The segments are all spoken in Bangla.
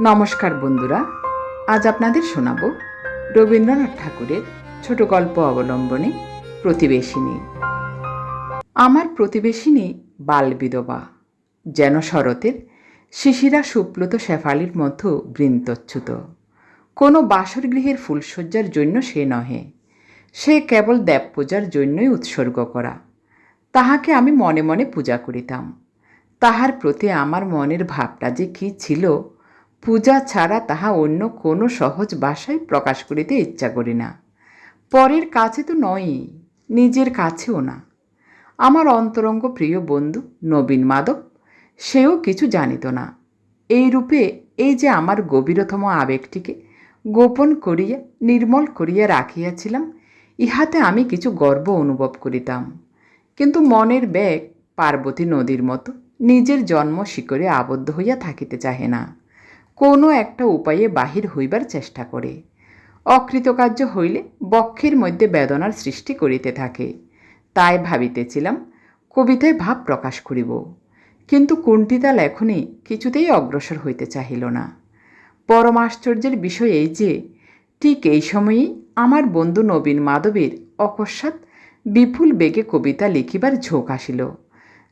নমস্কার বন্ধুরা, আজ আপনাদের শোনাব রবীন্দ্রনাথ ঠাকুরের ছোট গল্প অবলম্বনে প্রতিবেশিনী। আমার প্রতিবেশিনী বালবিধবা, যেন শরতের শিশিরা সুপ্লুত শেফালির মতো বৃন্তচ্যুত। কোনো বাসর গৃহের ফুলশয্যার জন্য সে নহে, সে কেবল দেব পূজার জন্যই উৎসর্গ করা। তাহাকে আমি মনে মনে পূজা করিতাম। তাহার প্রতি আমার মনের ভাবটা যে কী ছিল পূজা ছাড়া তাহা অন্য কোনো সহজ ভাষায় প্রকাশ করিতে ইচ্ছা করি না। পরের কাছে তো নয়ই, নিজের কাছেও না। আমার অন্তরঙ্গ প্রিয় বন্ধু নবীন মাধব, সেও কিছু জানিত না। এই রূপে এই যে আমার গভীরতম আবেগটিকে গোপন করিয়া, নির্মল করিয়া রাখিয়াছিলাম, ইহাতে আমি কিছু গর্ব অনুভব করিতাম। কিন্তু মনের ব্যাগ পার্বতী নদীর মতো নিজের জন্ম শিকরে আবদ্ধ হইয়া থাকিতে চাহে না। কোনো একটা উপায়ে বাহির হইবার চেষ্টা করে। অকৃতকার্য হইলে বক্ষের মধ্যে বেদনার সৃষ্টি করিতে থাকে। তাই ভাবিতেছিলাম, কবিতায় ভাব প্রকাশ করিব। কিন্তু কুণ্ঠিতা লেখনী কিছুতেই অগ্রসর হইতে চাহিল না। পরম আশ্চর্যের বিষয় এই যে, ঠিক এই সময়েই আমার বন্ধু নবীন মাধবের অকস্মাৎ বিপুল বেগে কবিতা লিখিবার ঝোঁক আসিল,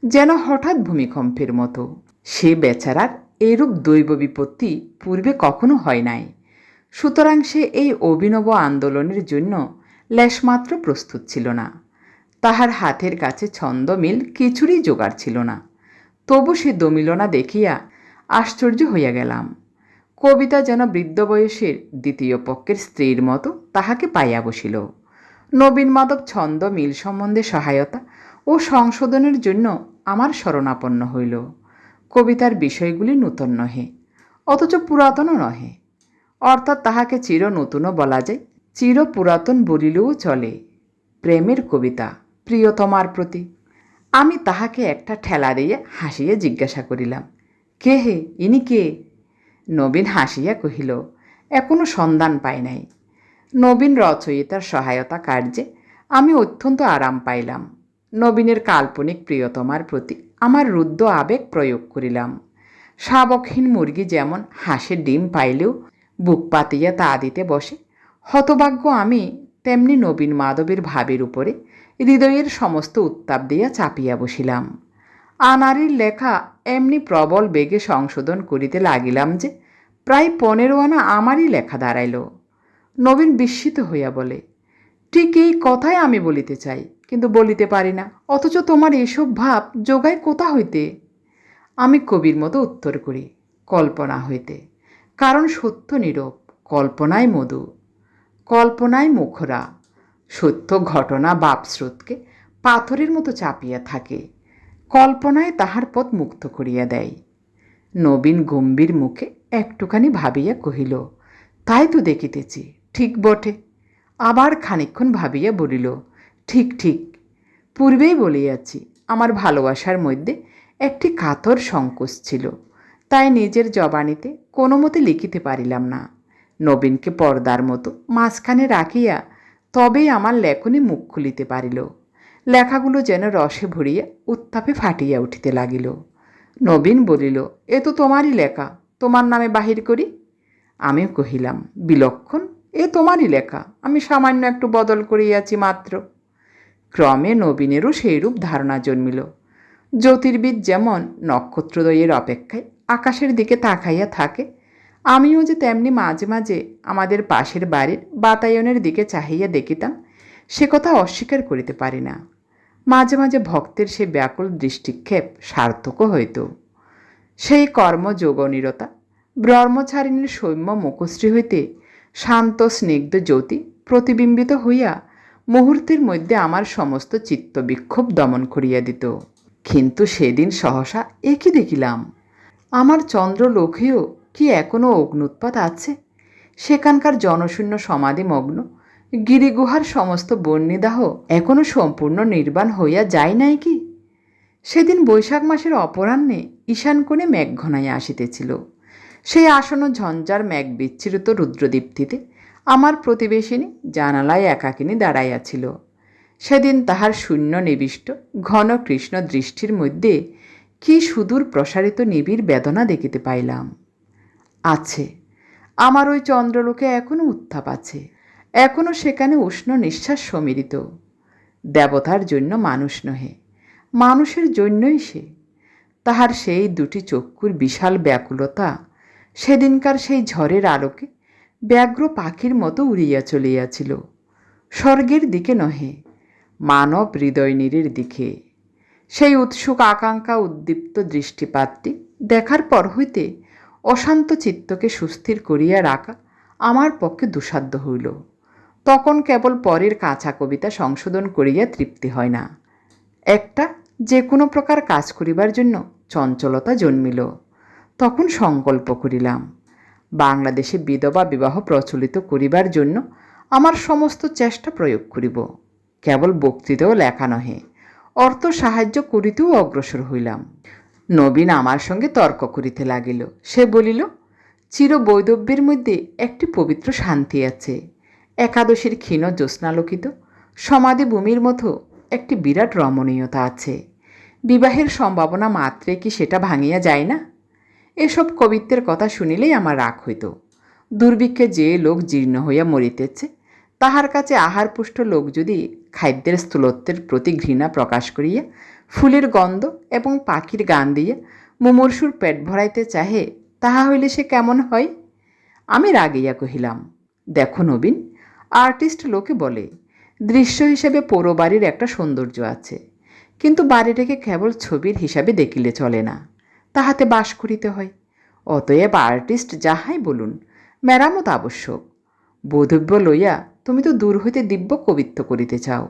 যেন হঠাৎ ভূমিকম্পের মতো। সে বেচারার এরূপ দৈব বিপত্তি পূর্বে কখনো হয় নাই। সুতরাং সে এই অভিনব আন্দোলনের জন্য লেশমাত্র প্রস্তুত ছিল না। তাহার হাতের কাছে ছন্দ মিল কিছুরই জোগাড় ছিল না। তবু সে দমিল না দেখিয়া আশ্চর্য হইয়া গেলাম। কবিতা যেন বৃদ্ধ বয়সের দ্বিতীয় পক্ষের স্ত্রীর মতো তাহাকে পাইয়া বসিল। নবীন মাধব ছন্দ মিল সম্বন্ধে সহায়তা ও সংশোধনের জন্য আমার শরণাপন্ন হইল। কবিতার বিষয়গুলি নূতন নহে, অথচ পুরাতনও নহে। অর্থাৎ তাহাকে চির নতুনও বলা যায়, চির পুরাতন বলিলেও চলে প্রেমের কবিতা, প্রিয়তমার প্রতি। আমি তাহাকে একটা ঠেলা দিয়ে হাসিয়া জিজ্ঞাসা করিলাম, কে হে, ইনি কে? নবীন হাসিয়া কহিল, এখনও সন্ধান পাই নাই। নবীন রচয়িতার সহায়তা কার্যে আমি অত্যন্ত আরাম পাইলাম। নবীনের কাল্পনিক প্রিয়তমার প্রতি আমার রুদ্ধ আবেগ প্রয়োগ করিলাম। শাবকহীন মুরগি যেমন হাঁসের ডিম পাইলেও বুক পাতিয়া তা দিতে বসে। হতভাগ্য আমি তেমনি নবীন মাধবের ভাবের উপরে হৃদয়ের সমস্ত উত্তাপ দিয়া চাপিয়া বসিলাম। আনারির লেখা এমনি প্রবল বেগে সংশোধন করিতে লাগিলাম যে প্রায় পনেরো আনা আমারই লেখা দাঁড়াইল। নবীন বিস্মিত হইয়া বলে, ঠিক এই কথাই আমি বলিতে চাই। কিন্তু বলিতে পারি না। অথচ তোমার এসব ভাব যোগায় কোথা হইতে? আমি কবির মতো উত্তর করি, কল্পনা হইতে। কারণ সত্য নীরব কল্পনায় মধু। কল্পনায় মুখরা। সত্য ঘটনা বাপস্রোতকে পাথরের মতো চাপিয়া থাকে। কল্পনায় তাহার পথ মুক্ত করিয়া দেয়। নবীন গম্ভীর মুখে একটুখানি ভাবিয়া কহিল, তাই তো দেখিতেছি, ঠিক বটে। আবার খানিক্ষণ ভাবিয়া বলিল ঠিক ঠিক। পূর্বেই বলিয়াছি, আমার ভালোবাসার মধ্যে একটি কাতর সংকোচ ছিল। তাই নিজের জবানিতে কোনো মতে লিখিতে পারিলাম না। নবীনকে পর্দার মতো মাঝখানে রাখিয়া তবেই আমার লেখনী মুখ খুলিতে পারিল। লেখাগুলো যেন রসে ভরিয়া উত্তাপে ফাটিয়া উঠিতে লাগিল। নবীন বলিল, এ তো তোমারই লেখা, তোমার নামে বাহির করি? আমিও কহিলাম, বিলক্ষণ, এ তোমারই লেখা, আমি সামান্য একটু বদল করিয়াছি মাত্র। ক্রমে নবীনেরও সেইরূপ ধারণা জন্মিল। জ্যোতির্বিদ যেমন নক্ষত্রদয়ের অপেক্ষায় আকাশের দিকে তাকাইয়া থাকে, আমিও যে তেমনি মাঝে মাঝে আমাদের পাশের বাড়ির বাতায়নের দিকে চাহিয়া দেখিতাম, সে কথা অস্বীকার করিতে পারি না। মাঝে মাঝে ভক্তের সে ব্যাকুল দৃষ্টিক্ষেপ সার্থকও হইত। সেই কর্মযোগনীরতা ব্রহ্মচারিণীর সৌম্য মুখশ্রী হইতে শান্ত স্নিগ্ধ জ্যোতি প্রতিবিম্বিত হইয়া মুহূর্তের মধ্যে আমার সমস্ত চিত্ত বিক্ষোভ দমন করিয়া দিত। কিন্তু সেদিন সহসা একই দেখিলাম। আমার চন্দ্রলোকেও কি এখনও অগ্নুৎপাত আছে? সেখানকার জনশূন্য সমাধিমগ্ন গিরিগুহার সমস্ত বন্যিদাহ এখনও সম্পূর্ণ নির্বাণ হইয়া যায় নাই কি? সেদিন বৈশাখ মাসের অপরাহ্নে ঈশান কোণে মেঘ ঘনাইয়া আসিতেছিল। সেই আসন্ন ঝঞ্ঝার মেঘ বিচ্ছিরিত রুদ্রদীপ্তিতে আমার প্রতিবেশিনী জানালায় একাকিনী দাঁড়াইয়াছিল। সেদিন তাহার শূন্য নিবিষ্ট ঘন কৃষ্ণ দৃষ্টির মধ্যে কি সুদূর প্রসারিত নিবিড় বেদনা দেখিতে পাইলাম। আছে, আমার ওই চন্দ্রলোকে এখনও উত্তাপ আছে এখনও সেখানে উষ্ণ নিঃশ্বাস সমীরিত। দেবতার জন্য মানুষ নহে, মানুষের জন্যই সে। তাহার সেই দুটি চক্ষুর বিশাল ব্যাকুলতা, সেদিনকার সেই ঝড়ের আলোকে ব্যাঘ্র পাখির মতো উড়িয়া চলিয়াছিল। স্বর্গের দিকে নহে, মানব হৃদয়নীরের দিকে। সেই উৎসুক আকাঙ্ক্ষা উদ্দীপ্ত দৃষ্টিপাতটি দেখার পর হইতে অশান্ত চিত্তকে সুস্থির করিয়া রাখা আমার পক্ষে দুঃসাধ্য হইল। তখন কেবল পরের কাঁচা কবিতা সংশোধন করিয়া তৃপ্তি হয় না। একটা যে কোনো প্রকার কাজ করিবার জন্য চঞ্চলতা জন্মিল। তখন সংকল্প করিলাম বাংলাদেশে বিধবা বিবাহ প্রচলিত করিবার জন্য আমার সমস্ত চেষ্টা প্রয়োগ করিব। কেবল বক্তৃতাও লেখা নহে, অর্থ সাহায্য করিতেও অগ্রসর হইলাম। নবীন আমার সঙ্গে তর্ক করিতে লাগিল। সে বলিল চির বৈদব্যের মধ্যে একটি পবিত্র শান্তি আছে। একাদশীর ক্ষীণ জ্যোৎস্নালোকিত সমাধি ভূমির মতো একটি বিরাট রমণীয়তা আছে। বিবাহের সম্ভাবনা মাত্রে কি সেটা ভাঙিয়া যায় না? এসব কবিত্বের কথা শুনিলেই আমার রাগ হইত। দুর্ভিক্ষে যে লোক জীর্ণ হইয়া মরিতেছে, তাহার কাছে আহারপুষ্ট লোক যদি খাদ্যের স্থূলত্বের প্রতি ঘৃণা প্রকাশ করিয়া, ফুলের গন্ধ এবং পাখির গান দিয়া মুমূর্ষুর পেট ভরাইতে চাহে, তাহা হইলে সে কেমন হয়? আমি রাগিয়া কহিলাম, দেখো নবীন, আর্টিস্ট লোকে বলে, দৃশ্য হিসেবে পৌর বাড়ির একটা সৌন্দর্য আছে, কিন্তু বাড়িটাকে কেবল ছবির হিসাবে দেখিলে চলে না। তাহাতে বাস করিতে হয়। অতএব আর্টিস্ট যাহাই বলুন, মেরামত আবশ্যক। বোধব্য লইয়া তুমি তো দূর হইতে দিব্য কবিত্ব করিতে চাও।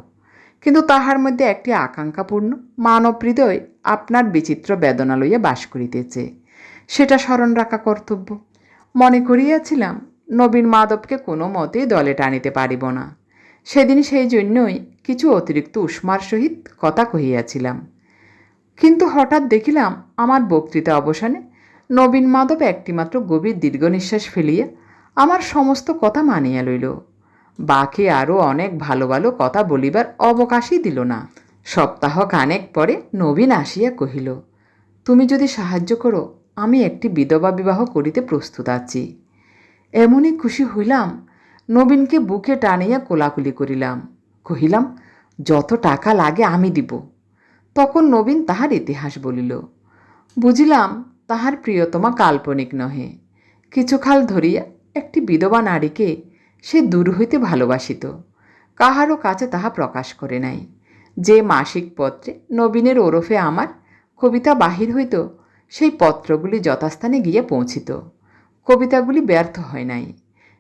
কিন্তু তাহার মধ্যে একটি আকাঙ্ক্ষাপূর্ণ মানব হৃদয় আপনার বিচিত্র বেদনা লইয়া বাস করিতেছে। সেটা স্মরণ রাখা কর্তব্য। মনে করিয়াছিলাম, নবীন মাধবকে কোনো মতেই দলে টানিতে পারিব না। সেদিন সেই জন্যই কিছু অতিরিক্ত উষ্মার সহিত কথা কহিয়াছিলাম। কিন্তু হঠাৎ দেখিলাম আমার বক্তৃতা অবসানে নবীন মাধব একটিমাত্র গভীর দীর্ঘ নিঃশ্বাস ফেলিয়া আমার সমস্ত কথা মানিয়া লইল। বাকি আরও অনেক ভালো ভালো কথা বলিবার অবকাশই দিল না। সপ্তাহ কানেক পরে নবীন আসিয়া কহিল, তুমি যদি সাহায্য করো, আমি একটি বিধবা বিবাহ করিতে প্রস্তুত আছি। এমনই খুশি হইলাম, নবীনকে বুকে টানিয়া কোলাকুলি করিলাম। কহিলাম, যত টাকা লাগে আমি দিব। তখন নবীন তাহার ইতিহাস বলিল, বুঝিলাম, তাহার প্রিয়তমা কাল্পনিক নহে। কিছুকাল ধরিয়া একটি বিধবা নারীকে সে দূর হইতে ভালোবাসিত। কাহারও কাছে তাহা প্রকাশ করে নাই। যে মাসিক পত্রে নবীনের ওরফে আমার কবিতা বাহির হইত, সেই পত্রগুলি যথাস্থানে গিয়ে পৌঁছিত। কবিতাগুলি ব্যর্থ হয় নাই।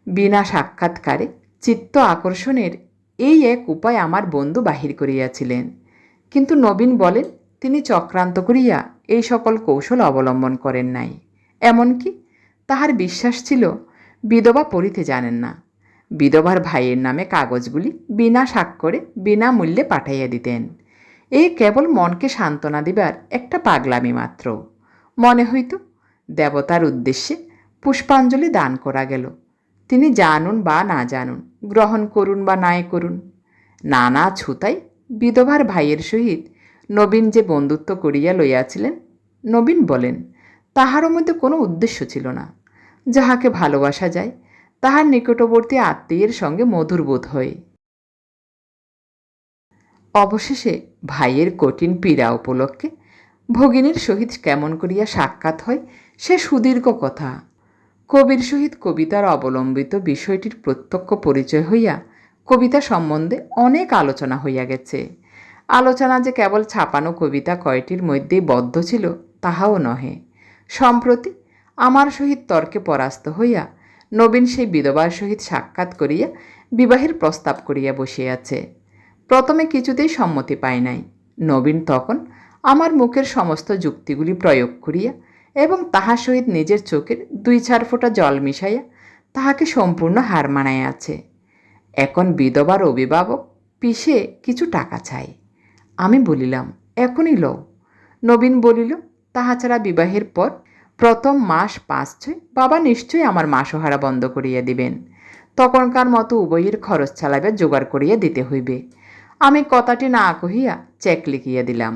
বিনা সাক্ষাৎকারে চিত্ত আকর্ষণের এই এক উপায় আমার বন্ধু বাহির করিয়াছিলেন। কিন্তু নবীন বলেন, তিনি চক্রান্ত করিয়া এই সকল কৌশল অবলম্বন করেন নাই। এমনকি তাহার বিশ্বাস ছিল, বিধবা পড়িতে জানেন না। বিধবার ভাইয়ের নামে কাগজগুলি বিনা স্বাক্ষরে, বিনা মূল্যে পাঠাইয়া দিতেন। এই কেবল মনকে সান্ত্বনা দিবার একটা পাগলামি মাত্র। মনে হইত, দেবতার উদ্দেশ্যে পুষ্পাঞ্জলি দান করা গেল। তিনি জানুন বা না জানুন, গ্রহণ করুন বা নাই করুন। নানা ছুতাই বিধবার ভাইয়ের সহিত নবীন যে বন্ধুত্ব করিয়া লইয়াছিলেন, নবীন বলেন, তাহারও মধ্যে কোনো উদ্দেশ্য ছিল না। যাহাকে ভালোবাসা যায়, তাহার নিকটবর্তী আত্মীয়ের সঙ্গে মধুর বোধ হয়। অবশেষে ভাইয়ের কঠিন পীড়া উপলক্ষে ভগিনীর সহিত কেমন করিয়া সাক্ষাৎ হয়, সে সুদীর্ঘ কথা। কবির সহিত কবিতার অবলম্বিত বিষয়টির প্রত্যক্ষ পরিচয় হইয়া কবিতা সম্বন্ধে অনেক আলোচনা হইয়া গেছে। আলোচনা যে কেবল ছাপানো কবিতা কয়টির মধ্যেই বদ্ধ ছিল, তাহাও নহে। সম্প্রতি আমার সহিত তর্কে পরাস্ত হইয়া নবীন সেই বিধবার সহিত সাক্ষাৎ করিয়া বিবাহের প্রস্তাব করিয়া বসিয়াছে প্রথমে কিছুতেই সম্মতি পায় নাই। নবীন তখন আমার মুখের সমস্ত যুক্তিগুলি প্রয়োগ করিয়া এবং তাহার সহিত নিজের চোখের দুই চার ফোঁটা জল মিশাইয়া তাহাকে সম্পূর্ণ হার মানাইয়াছে এখন বিধবার অভিভাবক পিসে কিছু টাকা চাই আমি বলিলাম, এখনই লও। নবীন বলিল তাহা ছাড়া বিবাহের পর প্রথম মাস পাঁচ ছয় বাবা নিশ্চয়ই আমার মাসহারা বন্ধ করিয়া দিবেন। তখনকার মতো উভয়ের খরচ চালাইবার জোগাড় করিয়া দিতে হইবে। আমি কথাটি না কহিয়া চেক লিখিয়া দিলাম।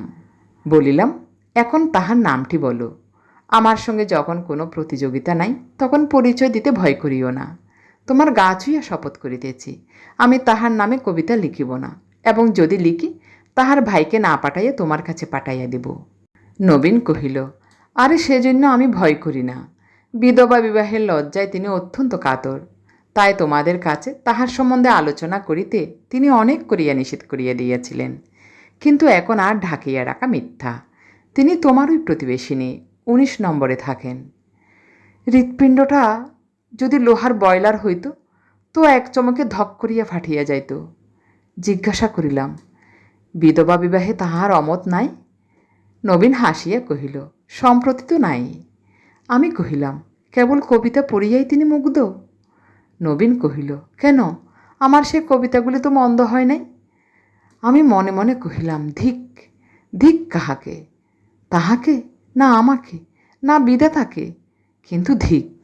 বলিলাম, এখন তাহার নামটি বলো। আমার সঙ্গে যখন কোনো প্রতিযোগিতা নাই, তখন পরিচয় দিতে ভয় করিও না। তোমার গা ছুঁইয়া শপথ করিতেছি। আমি তাহার নামে কবিতা লিখিব না, এবং যদি লিখি, তাহার ভাইকে না পাঠাইয়া তোমার কাছে পাঠাইয়া দেব। নবীন কহিল, আরে সেজন্য আমি ভয় করি না। বিধবা বিবাহের লজ্জায় তিনি অত্যন্ত কাতর। তাই তোমাদের কাছে তাহার সম্বন্ধে আলোচনা করিতে তিনি অনেক করিয়া নিষেধ করিয়া দিয়াছিলেন। কিন্তু এখন আর ঢাকিয়া রাখা মিথ্যা। তিনি তোমারই প্রতিবেশিনী, উনিশ নম্বরে থাকেন। হৃৎপিণ্ডটা যদি লোহার বয়লার হইত, তো এক চমকে ধক করিয়া ফাটিয়া যাইত। জিজ্ঞাসা করিলাম, বিধবা বিবাহে তাহার অমত নাই? নবীন হাসিয়া কহিল, সম্প্রতি তো নাই। আমি কহিলাম, কেবল কবিতা পড়িয়াই তিনি মুগ্ধ? নবীন কহিল, কেন? আমার সে কবিতাগুলি তো মন্দ হয় নাই? আমি মনে মনে কহিলাম, ধিক ধিক কাহাকে? তাহাকে? না আমাকে? না বিধাতাকে? কিন্তু ধিক।